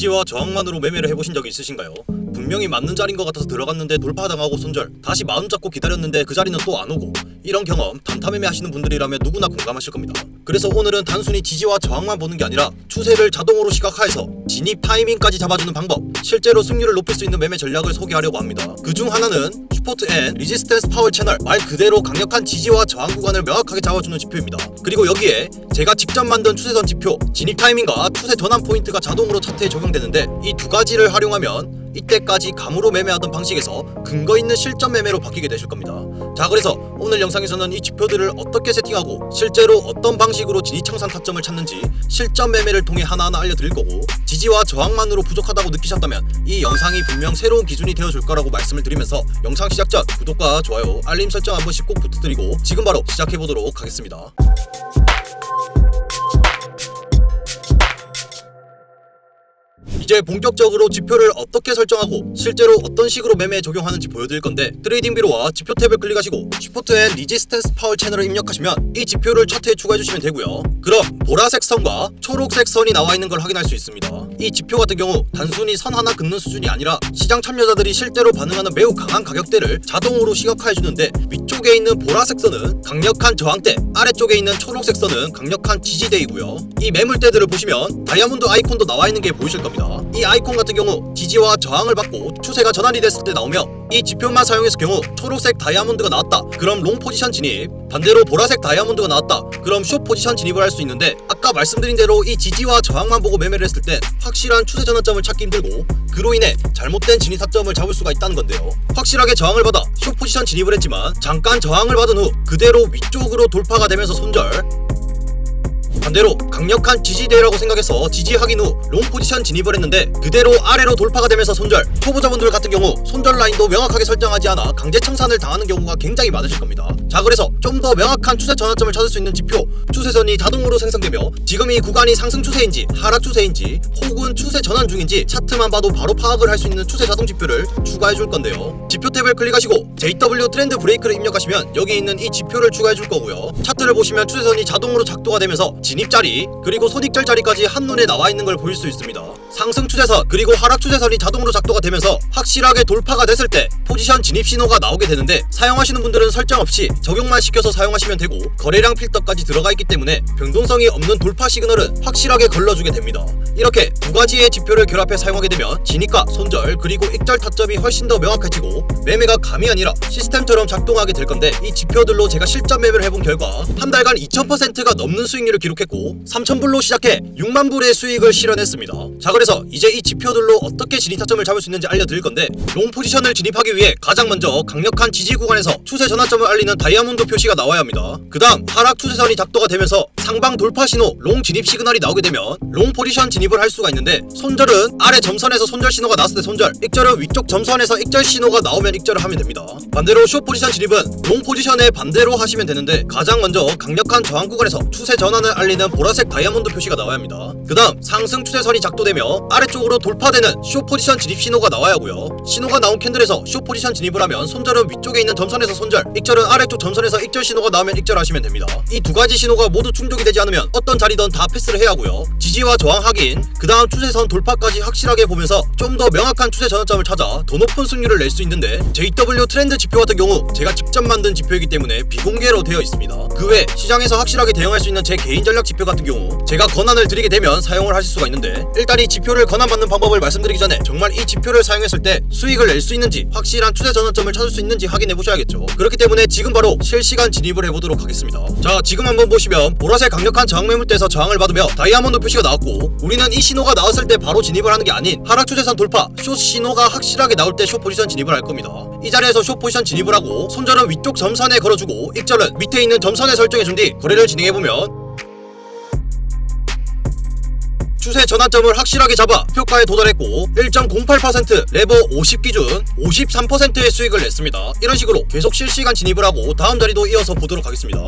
지지와 저항만으로 매매를 해보신 적이 있으신가요? 분명히 맞는 자리인 것 같아서 들어갔는데 돌파당하고 손절. 다시 마음 잡고 기다렸는데 그 자리는 또 안 오고. 이런 경험 단타 매매 하시는 분들이라면 누구나 공감하실 겁니다. 그래서 오늘은 단순히 지지와 저항만 보는 게 아니라 추세를 자동으로 시각화해서 진입 타이밍까지 잡아주는 방법 실제로 승률을 높일 수 있는 매매 전략을 소개하려고 합니다. 그 중 하나는 슈포트 앤 리지스텐스 파워 채널 말 그대로 강력한 지지와 저항 구간을 명확하게 잡아주는 지표입니다. 그리고 여기에 제가 직접 만든 추세선 지표 진입 타이밍과 추세 전환 포인트가 자동으로 차트에 적용되는데 이 두 가지를 활용하면 이때까지 감으로 매매하던 방식에서 근거 있는 실전 매매로 바뀌게 되실 겁니다. 자, 그래서 오늘 영상에서는 이 지표들을 어떻게 세팅하고 실제로 어떤 방식으로 진입 창산 타점을 찾는지 실전 매매를 통해 하나하나 알려드릴 거고 지지와 저항만으로 부족하다고 느끼셨다면 이 영상이 분명 새로운 기준이 되어줄 거라고 말씀을 드리면서 영상 시작 전 구독과 좋아요, 알림 설정 한 번씩 꼭 부탁드리고 지금 바로 시작해 보도록 하겠습니다. 이제 본격적으로 지표를 어떻게 설정하고 실제로 어떤 식으로 매매에 적용하는지 보여드릴 건데 트레이딩 비로와 지표 탭을 클릭하시고 슈퍼트 앤 리지스텐스 파워 채널을 입력하시면 이 지표를 차트에 추가해 주시면 되고요. 그럼 보라색 선과 초록색 선이 나와 있는 걸 확인할 수 있습니다. 이 지표 같은 경우 단순히 선 하나 긋는 수준이 아니라 시장 참여자들이 실제로 반응하는 매우 강한 가격대를 자동으로 시각화해 주는데 위쪽에 있는 보라색 선은 강력한 저항대, 아래쪽에 있는 초록색 선은 강력한 지지대이고요. 이 매물대들을 보시면 다이아몬드 아이콘도 나와 있는 게 보이실 겁니다. 이 아이콘 같은 경우 지지와 저항을 받고 추세가 전환이 됐을 때 나오며 이 지표만 사용했을 경우 초록색 다이아몬드가 나왔다. 그럼 롱 포지션 진입. 반대로 보라색 다이아몬드가 나왔다. 그럼 숏 포지션 진입을 할 수 있는데 아까 말씀드린 대로 이 지지와 저항만 보고 매매를 했을 때 확실한 추세 전환점을 찾기 힘들고 그로 인해 잘못된 진입 타점을 잡을 수가 있다는 건데요. 확실하게 저항을 받아 숏 포지션 진입을 했지만 잠깐 저항을 받은 후 그대로 위쪽으로 돌파가 되면서 손절 반대로 강력한 지지대라고 생각해서 지지하긴 후 롱 포지션 진입을 했는데 그대로 아래로 돌파가 되면서 손절. 초보자분들 같은 경우 손절 라인도 명확하게 설정하지 않아 강제 청산을 당하는 경우가 굉장히 많으실 겁니다. 자 그래서 좀 더 명확한 추세 전환점을 찾을 수 있는 지표. 추세선이 자동으로 생성되며 지금 이 구간이 상승 추세인지 하락 추세인지 혹은 추세 전환 중인지 차트만 봐도 바로 파악을 할 수 있는 추세 자동 지표를 추가해 줄 건데요. 지표 탭을 클릭하시고 JW 트렌드 브레이크를 입력하시면 여기 있는 이 지표를 추가해 줄 거고요. 차트를 보시면 추세선이 자동으로 작동가 되면서 진입 자리 그리고 손익절 자리까지 한눈에 나와 있는 걸 보일 수 있습니다. 상승 추세선 그리고 하락 추세선이 자동으로 작동가 되면서 확실하게 돌파가 됐을 때 포지션 진입 신호가 나오게 되는데 사용하시는 분들은 설정 없이 적용만 시켜서 사용하시면 되고 거래량 필터까지 들어가 있기 때문에 변동성이 없는 돌파 시그널은 확실하게 걸러주게 됩니다. 이렇게 두 가지의 지표를 결합해 사용하게 되면 진입과 손절 그리고 익절 타점이 훨씬 더 명확해지고 매매가 감이 아니라 시스템처럼 작동하게 될 건데 이 지표들로 제가 실전 매매를 해본 결과 한 달간 2000%가 넘는 수익률을 기록했고 3000불로 시작해 6만 불의 수익을 실현했습니다. 자 그래서 이제 이 지표들로 어떻게 진입 타점을 잡을 수 있는지 알려드릴 건데 롱 포지션을 진입하기 위해 가장 먼저 강력한 지지 구간에서 추세 전환점을 알리는 다이아몬드 표시가 나와야 합니다. 그 다음 하락 추세선이 작도가 되면서 상방 돌파 신호 롱 진입 시그널이 나오게 되면 롱 포지션 진입을 할 수가 있는데 손절은 아래 점선에서 손절 신호가 나왔을 때 손절 익절은 위쪽 점선에서 익절 신호가 나오면 익절을 하면 됩니다. 반대로 숏 포지션 진입은 롱 포지션의 반대로 하시면 되는데 가장 먼저 강력한 저항 구간에서 추세 전환을 알리는 보라색 다이아몬드 표시가 나와야 합니다. 그 다음 상승 추세선이 작도되며 아래쪽으로 돌파되는 숏 포지션 진입 신호가 나와야 하고요. 신호가 나온 캔들에서 숏 포지션 진입을 하면 손절은 위쪽에 있는 점선에서 손절, 익절은 아래쪽 점선에서 익절 신호가 나오면 익절하시면 됩니다. 이 두 가지 신호가 모두 충족이 되지 않으면 어떤 자리든 다 패스를 해야 하고요. 지지와 저항 확인, 그 다음 추세선 돌파까지 확실하게 보면서 좀 더 명확한 추세 전환점을 찾아 더 높은 승률을 낼 수 있는데 JW 트렌드 지표 같은 경우 제가 직접 만든 지표이기 때문에 비공개로 되어 있습니다. 그 외 시장에서 확실하게 대응할 수 있는 제 개인 전략 지표 같은 경우 제가 권한을 드리게 되면 사용을 하실 수가 있는데 일단 이 지표를 권한받는 방법을 말씀드리기 전에 정말 이 지표를 사용했을 때 수익을 낼 수 있는지 확실 한 추세 전환점을 찾을 수 있는지 확인해 보셔야겠죠. 그렇기 때문에 지금 바로 실시간 진입을 해보도록 하겠습니다. 자 지금 한번 보시면 보라색 강력한 저항 매물대에서 저항을 받으며 다이아몬드 표시가 나왔고 우리는 이 신호가 나왔을 때 바로 진입을 하는 게 아닌 하락 추세선 돌파 숏 신호가 확실하게 나올 때 숏 포지션 진입을 할 겁니다. 이 자리에서 숏 포지션 진입을 하고 손절은 위쪽 점선에 걸어주고 익절은 밑에 있는 점선에 설정해 준 뒤 거래를 진행해 보면 추세 전환점을 확실하게 잡아 효과에 도달했고 1.08% 레버 50 기준 53%의 수익을 냈습니다. 이런 식으로 계속 실시간 진입을 하고 다음 자리도 이어서 보도록 하겠습니다.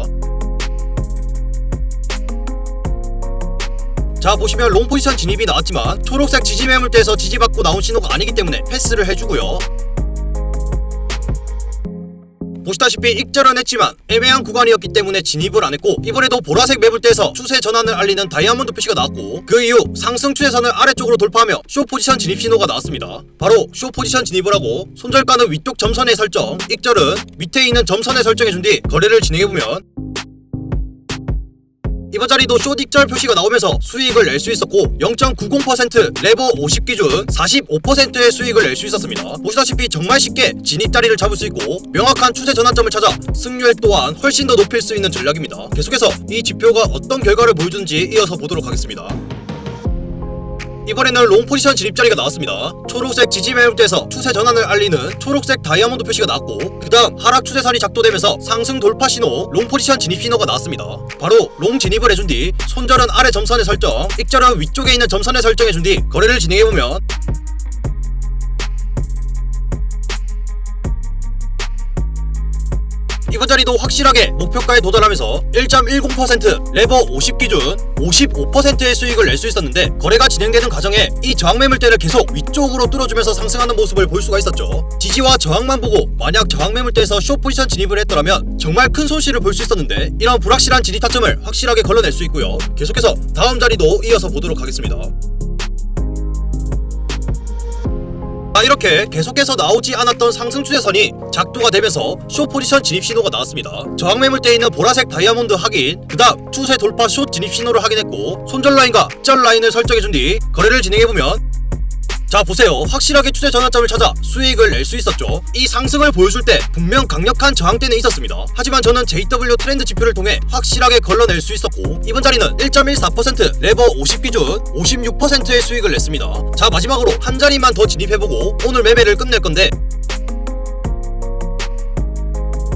자 보시면 롱 포지션 진입이 나왔지만 초록색 지지 매물대에서 지지받고 나온 신호가 아니기 때문에 패스를 해주고요. 보시다시피 익절은 했지만 애매한 구간이었기 때문에 진입을 안 했고 이번에도 보라색 매물대에서 추세 전환을 알리는 다이아몬드 표시가 나왔고 그 이후 상승 추세선을 아래쪽으로 돌파하며 쇼 포지션 진입 신호가 나왔습니다. 바로 쇼 포지션 진입을 하고 손절가는 위쪽 점선에 설정, 익절은 밑에 있는 점선에 설정해준 뒤 거래를 진행해보면 이번 자리도 쇼딕절 표시가 나오면서 수익을 낼 수 있었고 0.90% 레버 50 기준 45%의 수익을 낼 수 있었습니다. 보시다시피 정말 쉽게 진입 자리를 잡을 수 있고 명확한 추세 전환점을 찾아 승률 또한 훨씬 더 높일 수 있는 전략입니다. 계속해서 이 지표가 어떤 결과를 보여주는지 이어서 보도록 하겠습니다. 이번에는 롱 포지션 진입 자리가 나왔습니다. 초록색 지지 매물대에서 추세 전환을 알리는 초록색 다이아몬드 표시가 나왔고 그 다음 하락 추세선이 작동되면서 상승 돌파 신호 롱 포지션 진입 신호가 나왔습니다. 바로 롱 진입을 해준 뒤 손절은 아래 점선에 설정, 익절은 위쪽에 있는 점선에 설정해준 뒤 거래를 진행해보면 이번 자리도 확실하게 목표가에 도달하면서 1.10% 레버 50 기준 55%의 수익을 낼 수 있었는데 거래가 진행되는 과정에 이 저항 매물대를 계속 위쪽으로 뚫어주면서 상승하는 모습을 볼 수가 있었죠. 지지와 저항만 보고 만약 저항 매물대에서 쇼 포지션 진입을 했더라면 정말 큰 손실을 볼 수 있었는데 이런 불확실한 진입 타점을 확실하게 걸러낼 수 있고요. 계속해서 다음 자리도 이어서 보도록 하겠습니다. 아 이렇게 계속해서 나오지 않았던 상승 추세선이 작도가 되면서 쇼 포지션 진입 신호가 나왔습니다. 저항 매물대에 있는 보라색 다이아몬드 확인, 그 다음 추세 돌파 숏 진입 신호를 확인했고 손절 라인과 절 라인을 설정해준 뒤 거래를 진행해보면 자 보세요. 확실하게 추세 전환점을 찾아 수익을 낼 수 있었죠. 이 상승을 보여줄 때 분명 강력한 저항대는 있었습니다. 하지만 저는 JW 트렌드 지표를 통해 확실하게 걸러낼 수 있었고 이번 자리는 1.14% 레버 50 기준 56%의 수익을 냈습니다. 자 마지막으로 한 자리만 더 진입해보고 오늘 매매를 끝낼 건데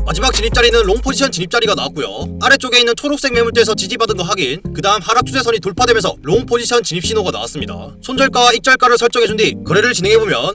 마지막 진입 자리는 롱 포지션 진입 자리가 나왔고요. 아래쪽에 있는 초록색 매물대에서 지지받은 거 확인. 그 다음 하락 추세선이 돌파되면서 롱 포지션 진입 신호가 나왔습니다. 손절가와 익절가를 설정해준 뒤 거래를 진행해보면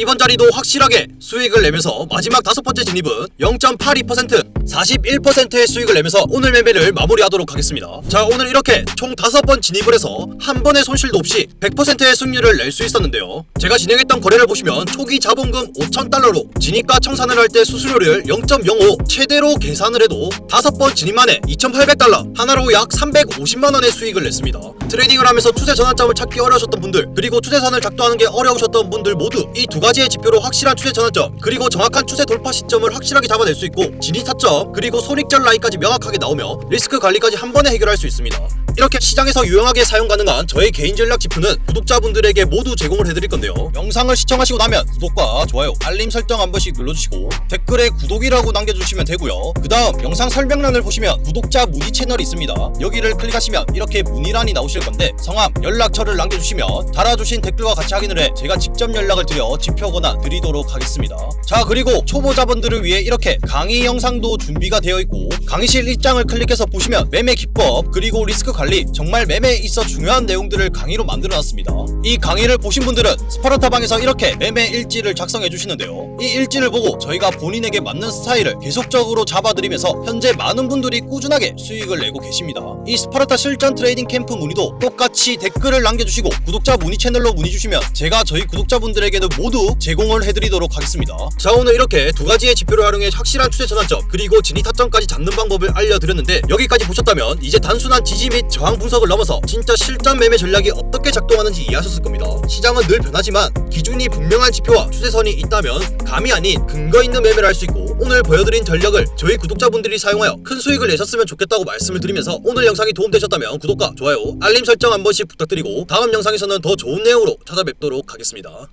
이번 자리도 확실하게 수익을 내면서 마지막 다섯 번째 진입은 0.82% 41%의 수익을 내면서 오늘 매매를 마무리하도록 하겠습니다. 자 오늘 이렇게 총 다섯 번 진입을 해서 한 번의 손실도 없이 100%의 승률을 낼 수 있었는데요. 제가 진행했던 거래를 보시면 초기 자본금 5,000달러로 진입과 청산을 할 때 수수료를 0.05 최대로 계산을 해도 다섯 번 진입 만에 2,800달러 하나로 약 350만 원의 수익을 냈습니다. 트레이딩을 하면서 추세 전환점을 찾기 어려우셨던 분들 그리고 추세선을 작동하는 게 어려우셨던 분들 모두 이 두 가지의 지표로 확실한 추세 전환점 그리고 정확한 추세 돌파 시점을 확실하게 잡아낼 수 있고 진입 타점 그리고 손익절 라인까지 명확하게 나오며 리스크 관리까지 한 번에 해결할 수 있습니다. 이렇게 시장에서 유용하게 사용 가능한 저의 개인 전략 지표는 구독자분들에게 모두 제공을 해드릴 건데요. 영상을 시청하시고 나면 구독과 좋아요, 알림 설정 한 번씩 눌러주시고 댓글에 구독이라고 남겨주시면 되고요. 그 다음 영상 설명란을 보시면 구독자 문의 채널이 있습니다. 여기를 클릭하시면 이렇게 문의란이 나오실 건데 성함, 연락처를 남겨주시면 달아주신 댓글과 같이 확인을 해 제가 직접 연락을 드려 지표 권한 드리도록 하겠습니다. 자 그리고 초보자분들을 위해 이렇게 강의 영상도 준비가 되어 있고 강의실 입장을 클릭해서 보시면 매매 기법 그리고 리스크 관리 정말 매매에 있어 중요한 내용들을 강의로 만들어놨습니다. 이 강의를 보신 분들은 스파르타 방에서 이렇게 매매 일지를 작성해 주시는데요. 이 일지를 보고 저희가 본인에게 맞는 스타일을 계속적으로 잡아드리면서 현재 많은 분들이 꾸준하게 수익을 내고 계십니다. 이 스파르타 실전 트레이딩 캠프 문의도 똑같이 댓글을 남겨주시고 구독자 문의 채널로 문의 주시면 제가 저희 구독자분들에게도 모두 제공을 해드리도록 하겠습니다. 자 오늘 이렇게 두 가지의 지표를 활용해 확실한 추세 전환점 그리고 진입 타점까지 잡는 방법을 알려드렸는데 여기까지 보셨다면 이제 단순한 지지 및 저항 분석을 넘어서 진짜 실전 매매 전략이 어떻게 작동하는지 이해하셨을 겁니다. 시장은 늘 변하지만 기준이 분명한 지표와 추세선이 있다면 감이 아닌 근거 있는 매매를 할 수 있고 오늘 보여드린 전략을 저희 구독자분들이 사용하여 큰 수익을 내셨으면 좋겠다고 말씀을 드리면서 오늘 영상이 도움되셨다면 구독과 좋아요, 알림 설정 한 번씩 부탁드리고 다음 영상에서는 더 좋은 내용으로 찾아뵙도록 하겠습니다.